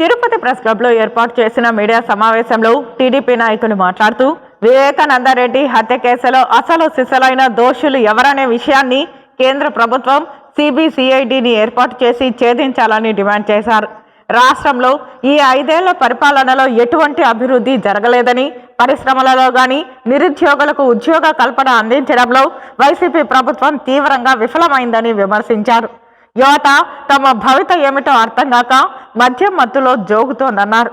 Press క్లబ్లో ఏర్పాటు చేసిన మీడియా సమావేశంలో టీడీపీ నాయకులు మాట్లాడుతూ వివేకానందారెడ్డి హత్య కేసులో అసలు సిసలైన దోషులు ఎవరనే విషయాన్ని కేంద్ర ప్రభుత్వం సిబిసిఐడిని ఏర్పాటు చేసి ఛేదించాలని డిమాండ్ చేశారు. రాష్ట్రంలో ఈ ఐదేళ్ళ పరిపాలనలో ఎటువంటి అభివృద్ధి జరగలేదని పరిశ్రమలలో కానీ నిరుద్యోగులకు ఉద్యోగ కల్పన అందించడంలో వైసీపీ ప్రభుత్వం తీవ్రంగా విఫలమైందని విమర్శించారు. యువత తమ భవిత ఏమిటో అర్థం కాక మద్యం మత్తులో జోగుతోందన్నారు.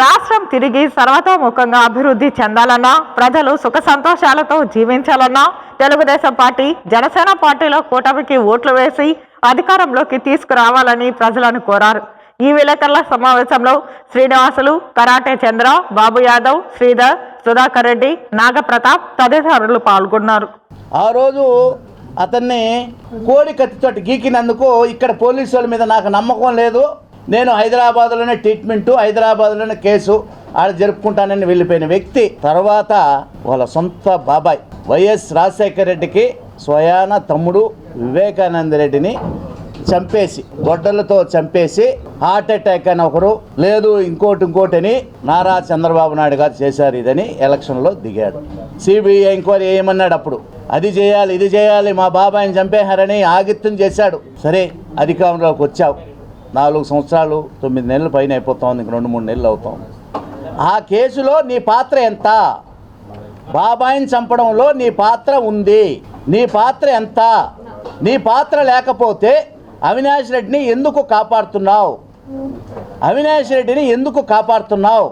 రాష్ట్రం తిరిగి సర్వతోముఖంగా అభివృద్ధి చెందాలన్నా ప్రజలు సుఖ సంతోషాలతో జీవించాలన్నా తెలుగుదేశం పార్టీ జనసేన పార్టీలో కూటమికి ఓట్లు వేసి అధికారంలోకి తీసుకురావాలని ప్రజలను కోరారు. ఈ విలేకరుల సమావేశంలో శ్రీనివాసులు కరాటే చంద్ర బాబు యాదవ్ శ్రీధర్ సుధాకర్ రెడ్డి నాగప్రతాప్ తదితరులు పాల్గొన్నారు. ఆ రోజు అతన్ని కోడి కత్తితోటి గీకినందుకు ఇక్కడ పోలీసు వాళ్ళ మీద నాకు నమ్మకం లేదు. నేను హైదరాబాద్లోనే ట్రీట్మెంటు హైదరాబాద్లోనే కేసు ఆడ జరుపుకుంటానని వెళ్ళిపోయిన వ్యక్తి. తర్వాత వాళ్ళ సొంత బాబాయ్ వైఎస్ రాజశేఖర రెడ్డికి స్వయాన తమ్ముడు వివేకానంద రెడ్డిని చంపేసి గొడ్డలతో చంపేసి హార్ట్ అటాక్ అని ఒకరు లేదు ఇంకోటి ఇంకోటి అని నారా చంద్రబాబు నాయుడు గారు చేశారు. ఇదని ఎలక్షన్లో దిగాడు. సిబిఐ ఎంక్వైరీ ఏమన్నాడు అప్పుడు? అది చేయాలి ఇది చేయాలి మా బాబాయిని చంపేశారని ఆగిత్యం చేశాడు. సరే అధికారంలోకి వచ్చావు. నాలుగు సంవత్సరాలు తొమ్మిది నెలలు పైన అయిపోతుంది ఇంక రెండు మూడు నెలలు అవుతాం ఆ కేసులో నీ పాత్ర ఎంత? బాబాయిని చంపడంలో నీ పాత్ర ఉంది. నీ పాత్ర ఎంత? నీ పాత్ర లేకపోతే అవినాష్ రెడ్డిని ఎందుకు కాపాడుతున్నావు? అవినాష్ రెడ్డిని ఎందుకు కాపాడుతున్నావు?